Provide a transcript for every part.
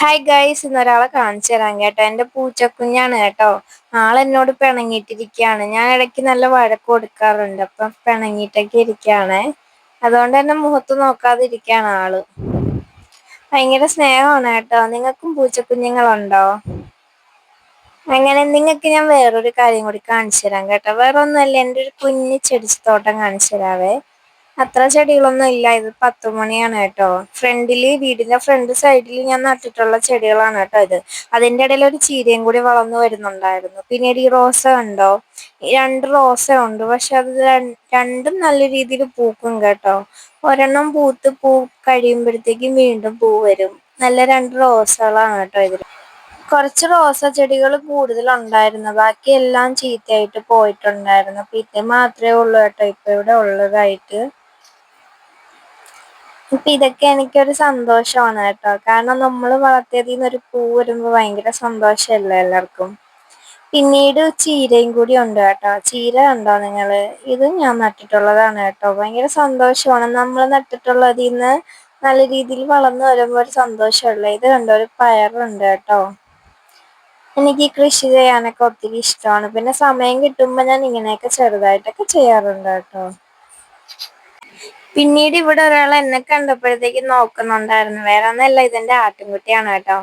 Hi guys ഇന്നൊരാളെ കാണിച്ചു തരാം കേട്ടോ. എന്റെ പൂച്ചക്കുഞ്ഞാണ് കേട്ടോ. ആളെന്നോട് പിണങ്ങിയിട്ടിരിക്കുകയാണ്. ഞാൻ ഇടയ്ക്ക് നല്ല വഴക്ക് കൊടുക്കാറുണ്ട്. അപ്പം പിണങ്ങിയിട്ടൊക്കെ ഇരിക്കുകയാണ്. അതുകൊണ്ട് തന്നെ മുഖത്ത് നോക്കാതിരിക്കുകയാണ് ആൾ. ഭയങ്കര സ്നേഹമാണ് കേട്ടോ. നിങ്ങൾക്കും പൂച്ചക്കുഞ്ഞുങ്ങളുണ്ടോ? അങ്ങനെ നിങ്ങൾക്ക് ഞാൻ വേറൊരു കാര്യം കൂടി കാണിച്ചു തരാം കേട്ടോ. വേറെ ഒന്നുമല്ല എന്റെ ഒരു കുഞ്ഞ് തോട്ടം കാണിച്ചു തരാവേ. അത്ര ചെടികളൊന്നും ഇല്ല. ഇത് പത്ത് മണിയാണ് കേട്ടോ. ഫ്രണ്ടിൽ വീടിന്റെ ഫ്രണ്ട് സൈഡിൽ ഞാൻ നട്ടിട്ടുള്ള ചെടികളാണ് കേട്ടോ ഇത്. അതിന്റെ ഇടയിൽ ഒരു ചീരയും കൂടി വളർന്നു വരുന്നുണ്ടായിരുന്നു. പിന്നീട് ഈ റോസ കണ്ടോ? രണ്ട് റോസ ഉണ്ട് പക്ഷെ അത് രണ്ടും നല്ല രീതിയിൽ പൂക്കും കേട്ടോ. ഒരെണ്ണം പൂത്ത് പൂ കഴിയുമ്പോഴത്തേക്കും വീണ്ടും പൂ വരും. നല്ല രണ്ട് റോസകളാണ് കേട്ടോ ഇതിൽ കുറച്ച് റോസ ചെടികൾ കൂടുതൽ ഉണ്ടായിരുന്നു ബാക്കി എല്ലാം ചീത്തയായിട്ട് പോയിട്ടുണ്ടായിരുന്നു. പിന്നെ മാത്രമേ ഉള്ളൂ കേട്ടോ. ഇപ്പൊ ഇവിടെ ഉള്ളതായിട്ട്. ഇപ്പൊ ഇതൊക്കെ എനിക്കൊരു സന്തോഷമാണ് കേട്ടോ. കാരണം നമ്മൾ വളർത്തിയതിൽ നിന്ന് ഒരു പൂ വരുമ്പോൾ ഭയങ്കര സന്തോഷമല്ലേ എല്ലാവർക്കും. പിന്നീട് ചീരയും കൂടി ഉണ്ട് കേട്ടോ. ചീര കണ്ടോ നിങ്ങൾ ഇത് ഞാൻ നട്ടിട്ടുള്ളതാണ് കേട്ടോ. ഭയങ്കര സന്തോഷമാണ്. നമ്മൾ നട്ടിട്ടുള്ളതിൽ നിന്ന് നല്ല രീതിയിൽ വളർന്നു വരുമ്പോൾ ഒരു സന്തോഷമല്ല ഇത് കണ്ടോ? ഒരു പയറുണ്ട് കേട്ടോ. എനിക്ക് കൃഷി ചെയ്യാനൊക്കെ ഒത്തിരി ഇഷ്ടമാണ്. പിന്നെ സമയം കിട്ടുമ്പോൾ ഞാൻ ഇങ്ങനെയൊക്കെ ചെറുതായിട്ടൊക്കെ ചെയ്യാറുണ്ട് കേട്ടോ. പിന്നീട് ഇവിടെ ഒരാൾ എന്നെ കണ്ടപ്പോഴത്തേക്ക് നോക്കുന്നുണ്ടായിരുന്നു. വേറെ ഒന്നല്ല ഇതെന്റെ ആട്ടിൻകുട്ടിയാണ് കേട്ടോ.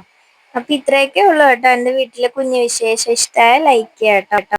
അപ്പൊ ഇത്രയൊക്കെ ഉള്ളു കേട്ടോ. എന്റെ വീട്ടിലെ കുഞ്ഞു വിശേഷം. ഇഷ്ടമായ ലൈക്ക് കേട്ടോ.